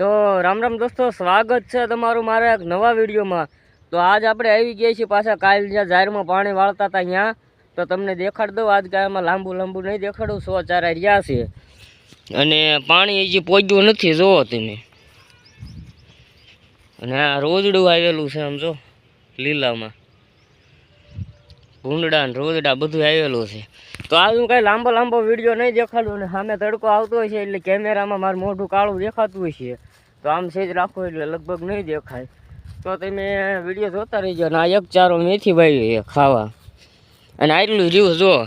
તો રામ રામ દોસ્તો, સ્વાગત છે તમારું મારા એક નવા વિડીયોમાં. તો આજ આપણે આવી ગયા છીએ પાછા કાલ જ્યાં જાહેરમાં પાણી વાળતા હતા ત્યાં. તો તમને દેખાડ દઉં, આજ કાંઈ એમાં લાંબુ લાંબુ નહીં દેખાડું, સો ચારા રહ્યા છે. અને પાણી હજી પહોંચ્યું નથી, જુઓ તમે. અને આ રોજડું આવેલું છે આમ જો, લીલામાં. ભૂંડડા ને રોજડા બધું આવેલું છે. તો આજ હું કાંઈ લાંબો લાંબો વીડિયો નહીં દેખાડું અને સામે તડકો આવતો હોય છે એટલે કેમેરામાં મારું મોઢું કાળું દેખાતું હોય છે. તો આમ સેજ રાખો એટલે લગભગ નહીં દેખાય. તો તમે વીડિયો જોતા રહીજો અને આ એક ચારો મેથી ભાઈ ખાવા. અને આટલું રહ્યું જો.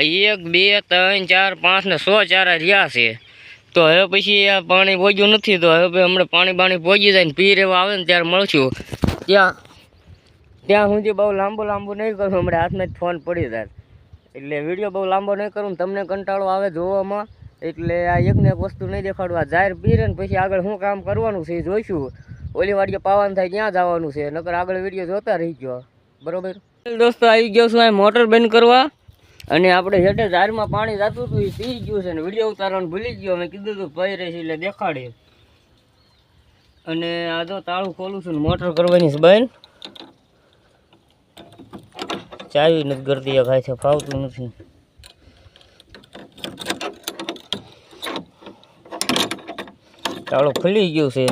એક, બે, ત્રણ, ચાર, પાંચ ને સો ચારા રહ્યા છે. તો હવે પછી આ પાણી પહોંચ્યું નથી તો હવે હમણાં પાણી બાણી પહોંચી જાય ને પી રહેવા આવે ને ત્યારે મળશું. ત્યાં ત્યાં સુધી બહુ લાંબુ લાંબુ નહીં કરું હમણાં હાથમાં જ ફોન પડી જાય. એટલે વીડિયો બહુ લાંબો નહીં કરું તમને કંટાળો આવે જોવામાં. એટલે આ એકને એક વસ્તુ નહીં દેખાડવા. જાહેર પીરે ને પછી આગળ શું કામ કરવાનું છે જોઈશું. ઓલી વાડીએ પાવાનું થાય ત્યાં જવાનું છે. નકર આગળ વીડિયો જોતા રહી ગયો. બરોબર? દોસ્તો, આવી ગયો છું આ મોટર બંધ કરવા. અને આપણે હેઠે જાહેરમાં પાણી જતું હતું એ પી ગયું છે ને વીડિયો ઉતારવાનું ભૂલી ગયો. મેં કીધું હતું ભાઈ રહેશે એટલે દેખાડે. અને આ જો તાળું ખોલું છું ને મોટર કરવાની છે બંધ. ચાવી નથી કરતી ખાય છે, ફાવતું નથી. ચાલો ખુલી ગયું છે.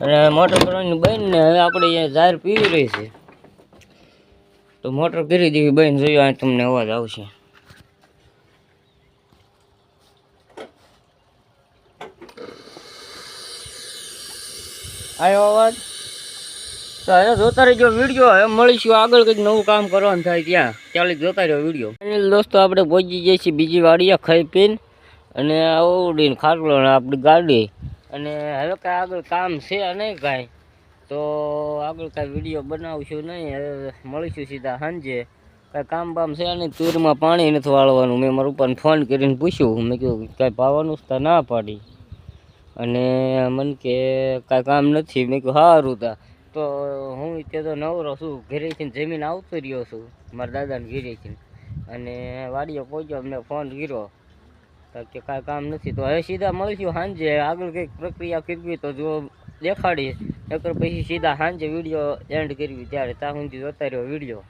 અને મોટર કરવાની બંધ ને હવે આપણે જાહેર પીવી રહી છે. તો મોટર કરી દેવી બંધ જોયું આ તમને અવાજ આવશે. આવ્યો અવાજ? તો હવે જોતા વીડિયો હવે મળીશું. આગળ કંઈક નવું કામ કરવાનું થાય ત્યાં. ચાલે જોતા વીડિયો. દોસ્તો, આપણે પહોંચી જઈએ છીએ બીજી વાડીએ ખાઈ પીને અને આવડીને ખાટલો ને આપણી ગાડી. અને હવે કાંઈ આગળ કામ છે નહીં કાંઈ. તો આગળ કાંઈ વીડિયો બનાવશું નહીં. હવે મળીશું સીધા સાંજે. કાંઈ કામ બામ છે નહીં, તુરમાં પાણી નથી વાળવાનું. મેં મારા પણ ફોન કરીને પૂછ્યું. મેં કીધું કાંઈ પાવાનું તો ના પાડી. અને મને કે કાંઈ કામ નથી. મેં કહ્યું સારું તા. તો હું તે તો નવરો છું. ઘરેથી જમીન આવતો રહ્યો છું. મારા દાદાને ઘેરેથી અને વાડીએ પહોંચ્યો અમને ફોન કર્યો. તો કે કાંઈ કામ નથી. તો હવે સીધા મળીશું સાંજે. આગળ કંઈક પ્રક્રિયા કરવી તો જો દેખાડીશ નકર પછી સીધા સાંજે વીડિયો એન્ડ કરવી ત્યારે ત્યાં સુધી જોતા રહ્યો વીડિયો.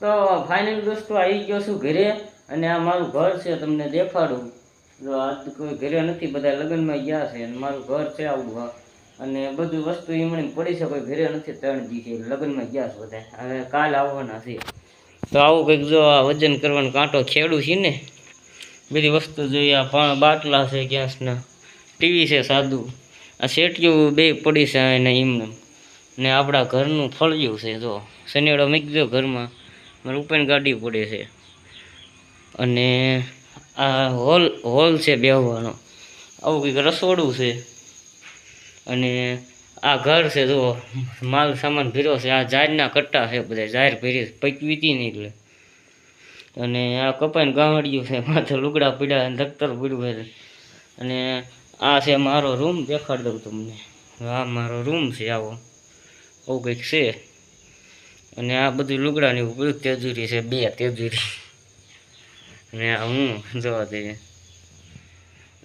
તો ફાઇનલ દોસ્તો આવી ગયો છું ઘરે. અને આ મારું ઘર છે, તમને દેખાડું. કોઈ ઘરે નથી, બધા લગ્નમાં ગયા છે. અને મારું ઘર છે આવું. અને બધું વસ્તુ એમણે પડી છે, કોઈ ઘરે નથી, ત્રણ દી છે, લગ્નમાં ગયા છે બધા. હવે કાલ આવવાના છે. તો આવું કંઈક જો આ વજન કરવાનો કાંટો ખેડું છે ને, બધી વસ્તુ જોઈએ આ બાટલા છે, ગેસના, ટીવી છે, સાદું. આ શેટિયું બે પડી છે એને એમને ને આપણા ઘરનું ફળિયું છે, જો. શનિવારો મૂકજો ઘરમાં, મારે ઉપેન ગાડી પડે છે. અને આ હોલ હોલ છે બેહવાનો. આવું કંઈક રસોડું છે. અને આ ઘર છે જો, માલ સામાન ભીરો છે, આ ઝાડના કટ્ટા છે બધા, ઝાડ ભીરી પકવી હતી નહીં એટલે. અને આ કપાઈને ગાંવડિયું છે, માથે લુગડા પીડ્યા અને ધક્તર પીડ્યું છે. અને આ છે મારો રૂમ, દેખાડી દઉં તમને. આ મારો રૂમ છે આવો. આવું કંઈક છે. અને આ બધું લુગડાની બધું તેજુરી છે, બે તેજુરી. અને આ હું, જોવા દઈએ.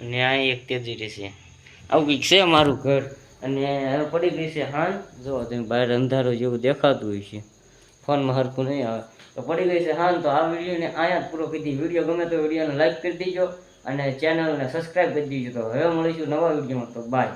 અને આ એક તેજુરી છે. આવું કંઈક છે મારું ઘર? અને હવે પડી ગઈ છે હાન જો તમે બહાર અંધારો જેવું દેખાતું હોય છે. ફોનમાં હરખું નહીં આવે. તો પડી ગઈ છે હાન તો આ વિડીયોને અહીંયા જ પૂરો કરી દીધી વીડિયો ગમે તો વિડીયોને લાઈક કરી દેજો અને ચેનલને સબસ્ક્રાઈબ કરી દીજો. તો હવે મળીશું નવા વિડીયોમાં. તો બાય